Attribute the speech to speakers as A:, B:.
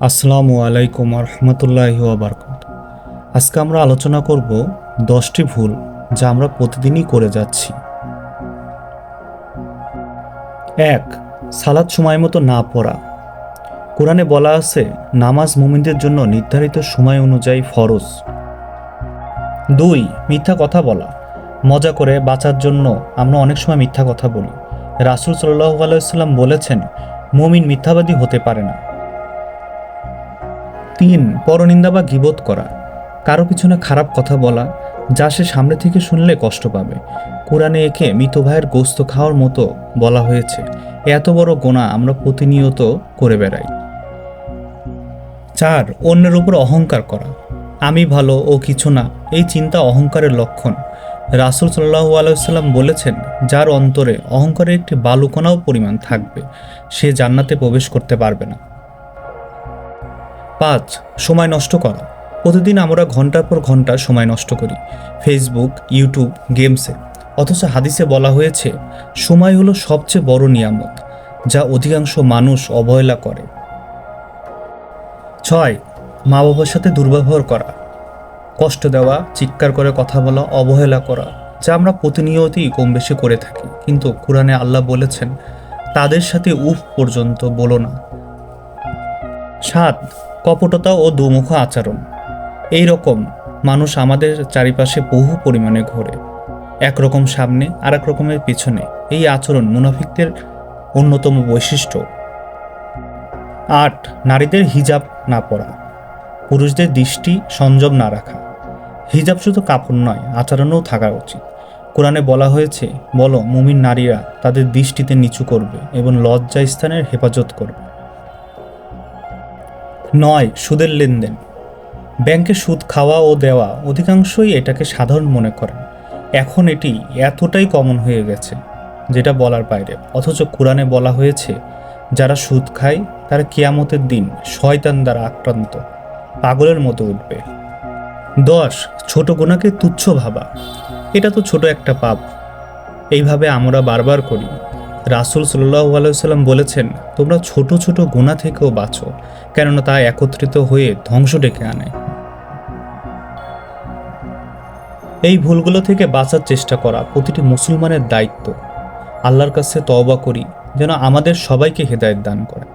A: আসসালামু আলাইকুম রহমতুল্লাহি ওবরকাত আজকে আমরা আলোচনা করব দশটি ভুল যা আমরা প্রতিদিনই করে যাচ্ছি। এক সালাদ সময় মতো না পড়া। কোরআনে বলা আছে, নামাজ মুমিনদের জন্য নির্ধারিত সময় অনুযায়ী ফরজ। দুই, মিথ্যা কথা বলা। মজা করে বাঁচার জন্য আমরা অনেক সময় মিথ্যা কথা বলি। রাসুল সাল্লাহ আলাইসাল্লাম বলেছেন, মুমিন মিথ্যাবাদী হতে পারে না। তিন, পরনিন্দা বা গিবোধ করা। কারও পিছনে খারাপ কথা বলা, যা সে সামনে থেকে শুনলে কষ্ট পাবে। কোরআনে একে মৃত ভাইয়ের গোস্ত খাওয়ার মতো বলা হয়েছে। এত বড় গোনা আমরা প্রতিনিয়ত করে বেড়াই। চার, অন্যের উপর অহংকার করা। আমি ভালো ও কিছু না, এই চিন্তা অহংকারের লক্ষণ। রাসুল সাল্লাহু আলাইসাল্লাম বলেছেন, যার অন্তরে অহংকারের একটি বালুকণাও পরিমাণ থাকবে, সে জান্নাতে প্রবেশ করতে পারবে না। পাঁচ, সময় নষ্ট করা। প্রতিদিন আমরা ঘণ্টার পর ঘণ্টা সময় নষ্ট করি। ফেসবুক ইউটিউব গেমসে অথচ হাদিসে বলা হয়েছে, সময় হলো সবচেয়ে বড় নিয়ামত, যা অধিকাংশ মানুষ অবহেলা করে। ছয় মা বাবার সাথে দুর্ব্যবহার করা। কষ্ট দেওয়া, চিৎকার করে কথা বলা, অবহেলা করা, যা আমরা প্রতিনিয়তই কম বেশি করে থাকি। কিন্তু কোরআনে আল্লাহ বলেছেন, তাদের সাথে উফ পর্যন্ত বলো না। সাত কপটতা ও দুমুখ আচরণ। এই রকম মানুষ আমাদের চারিপাশে বহু পরিমাণে ঘোরে। একরকম সামনে আর এক রকমের পিছনে। এই আচরণ মুনাফিকদের অন্যতম বৈশিষ্ট্য। আট, নারীদের হিজাব না পরা। পুরুষদের দৃষ্টি সংযম না রাখা। হিজাব শুধু কাপড় নয়, আচরণেও থাকা উচিত। কোরআনে বলা হয়েছে, বলো, মুমিন নারীরা তাদের দৃষ্টিতে নিচু করবে এবং লজ্জা স্থানের হেফাজত করবে। নয়, সুদের লেনদেন। ব্যাংকে সুদ খাওয়া ও দেওয়া অধিকাংশই এটাকে সাধারণ মনে করেন। এখন এটি এতটাই কমন হয়ে গেছে, যেটা বলার বাইরে। অথচ কোরআনে বলা হয়েছে, যারা সুদ খায়, তারা কিয়ামতের দিন শয়তান দ্বারা আক্রান্ত, পাগলের মতো উঠবে। দশ, ছোট গোনাকে তুচ্ছ ভাবা। এটা তো ছোট একটা পাপ। এইভাবে আমরা বারবার করি রাসুল সাল্লাহ আলাইসাল্লাম বলেছেন, তোমরা ছোট ছোট গুণা থেকেও বাঁচো, কেননা তা একত্রিত হয়ে ধ্বংস ডেকে আনে। এই ভুলগুলো থেকে বাঁচার চেষ্টা করা প্রতিটি মুসলমানের দায়িত্ব। আল্লাহর কাছে তওবা করি, যেন আমাদের সবাইকে হেদায়ত দান করে